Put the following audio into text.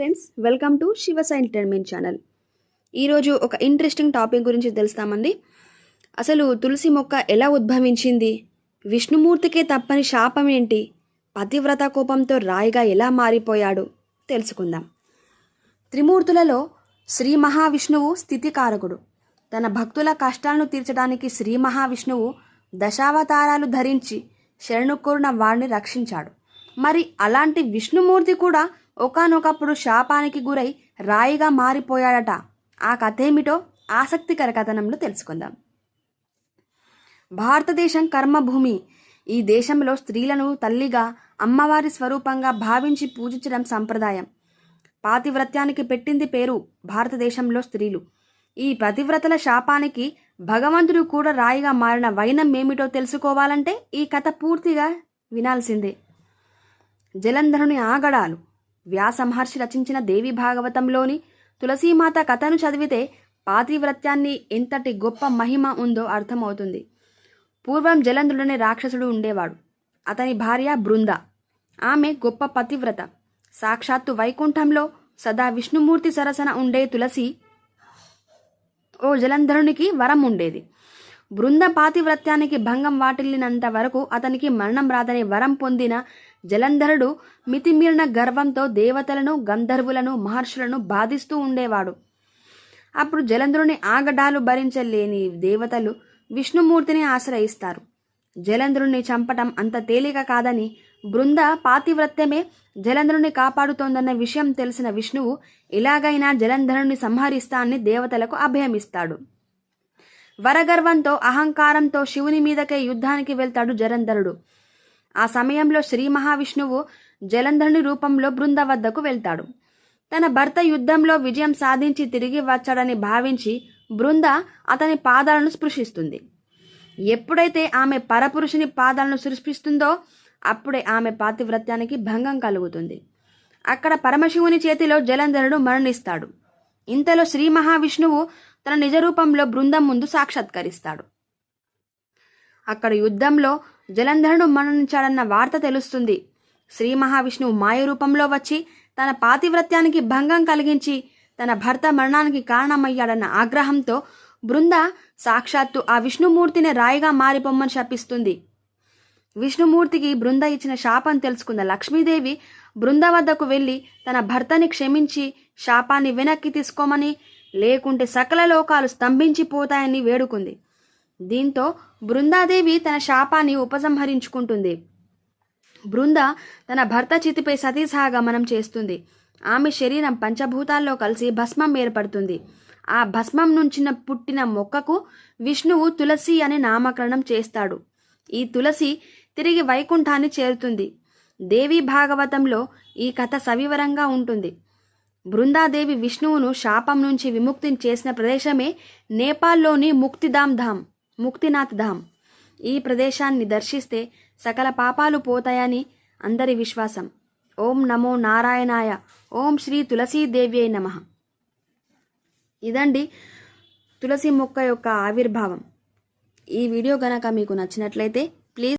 Friends welcome to Shivasa entertainment channel. ఈరోజు ఒక interesting topic గురించి తెలుస్తామండి. అసలు తులసి మొక్క ఎలా ఉద్భవించింది? విష్ణుమూర్తికే తప్పని శాపం ఏంటి? పతివ్రత కోపంతో రాయిగా ఎలా మారిపోయాడు? తెలుసుకుందాం. త్రిమూర్తులలో శ్రీ మహావిష్ణువు స్థితికారకుడు. తన భక్తుల కష్టాలను తీర్చడానికి శ్రీ మహావిష్ణువు దశావతారాలు ధరించి శరణు కోరిన వాడిని రక్షించాడు. మరి అలాంటి విష్ణుమూర్తి కూడా ఒకానొకప్పుడు శాపానికి గురై రాయిగా మారిపోయాడట. ఆ కథ ఏమిటో ఆసక్తికర కథనంలో తెలుసుకుందాం. భారతదేశం కర్మభూమి. ఈ దేశంలో స్త్రీలను తల్లిగా అమ్మవారి స్వరూపంగా భావించి పూజించడం సంప్రదాయం. పాతివ్రత్యానికి పెట్టింది పేరు భారతదేశంలో స్త్రీలు. ఈ పతివ్రతల శాపానికి భగవంతుడు కూడా రాయిగా మారిన వైనం ఏమిటో తెలుసుకోవాలంటే ఈ కథ పూర్తిగా వినాల్సిందే. జలంధరుని ఆగడాలు. వ్యాస మహర్షి రచించిన దేవి భాగవతంలోని తులసీమాత కథను చదివితే పాతివ్రత్యాన్ని ఎంతటి గొప్ప మహిమ ఉందో అర్థమవుతుంది. పూర్వం జలంధరుడనే రాక్షసుడు ఉండేవాడు. అతని భార్య బృంద. ఆమె గొప్ప పతివ్రత. సాక్షాత్తు వైకుంఠంలో సదా విష్ణుమూర్తి సరసన ఉండే తులసి ఓ జలంధరునికి వరం ఉండేది. బృంద పాతివ్రత్యానికి భంగం వాటిల్లినంత వరకు అతనికి మరణం రాదనే వరం పొందిన జలంధరుడు మితిమీరిన గర్వంతో దేవతలను గంధర్వులను మహర్షులను బాధిస్తూ ఉండేవాడు. అప్పుడు జలంధరుని ఆగడాలు భరించలేని దేవతలు విష్ణుమూర్తిని ఆశ్రయిస్తారు. జలంధరుని చంపటం అంత తేలిక కాదని బృంద పాతివ్రత్యమే జలంధరుని కాపాడుతోందన్న విషయం తెలిసిన విష్ణువు ఎలాగైనా జలంధరుని సంహరిస్తా అని దేవతలకు అభయమిస్తాడు. వరగర్వంతో అహంకారంతో శివుని మీదకే యుద్ధానికి వెళ్తాడు జలంధరుడు. ఆ సమయంలో శ్రీ మహావిష్ణువు జలంధరుని రూపంలో బృంద వద్దకు వెళ్తాడు. తన భర్త యుద్ధంలో విజయం సాధించి తిరిగి వచ్చాడని భావించి బృంద అతని పాదాలను స్పృశిస్తుంది. ఎప్పుడైతే ఆమె పరపురుషుని పాదాలను సృష్టిస్తుందో అప్పుడే ఆమె పాతివ్రత్యానికి భంగం కలుగుతుంది. అక్కడ పరమశివుని చేతిలో జలంధరుడు మరణిస్తాడు. ఇంతలో శ్రీ మహావిష్ణువు తన నిజ రూపంలో బృందం ముందు సాక్షాత్కరిస్తాడు. అక్కడ యుద్ధంలో జలంధరుడు మరణించాడన్న వార్త తెలుస్తుంది. శ్రీ మహావిష్ణువు మాయ రూపంలో వచ్చి తన పాతివ్రత్యానికి భంగం కలిగించి తన భర్త మరణానికి కారణమయ్యాడన్న ఆగ్రహంతో బృంద సాక్షాత్తు ఆ విష్ణుమూర్తిని రాయిగా మారిపోమ్మని శపిస్తుంది. విష్ణుమూర్తికి బృంద ఇచ్చిన శాపం తెలుసుకున్న లక్ష్మీదేవి బృంద వద్దకు వెళ్ళి తన భర్తని క్షమించి శాపాన్ని వెనక్కి తీసుకోమని లేకుంటే సకల లోకాలు స్తంభించిపోతాయని వేడుకుంది. దీంతో బృందాదేవి తన శాపాన్ని ఉపసంహరించుకుంటుంది. బృంద తన భర్త చితిపై సతీసహగమనం చేస్తుంది. ఆమె శరీరం పంచభూతాల్లో కలిసి భస్మం ఏర్పడుతుంది. ఆ భస్మం నుంచి పుట్టిన మొక్కకు విష్ణువు తులసి అని నామకరణం చేస్తాడు. ఈ తులసి తిరిగి వైకుంఠాన్ని చేరుతుంది. దేవి భాగవతంలో ఈ కథ సవివరంగా ఉంటుంది. బృందాదేవి విష్ణువును శాపం నుంచి విముక్తిని చేసిన ప్రదేశమే నేపాల్లోని ముక్తిధామ్ ధామ్. ముక్తినాథ్ ధామ్. ఈ ప్రదేశాన్ని దర్శిస్తే సకల పాపాలు పోతాయని అందరి విశ్వాసం. ఓం నమో నారాయణాయ. ఓం శ్రీ తులసీదేవ్యై నమ. ఇదండి తులసి మొక్క యొక్క ఆవిర్భావం. ఈ వీడియో గనక మీకు నచ్చినట్లయితే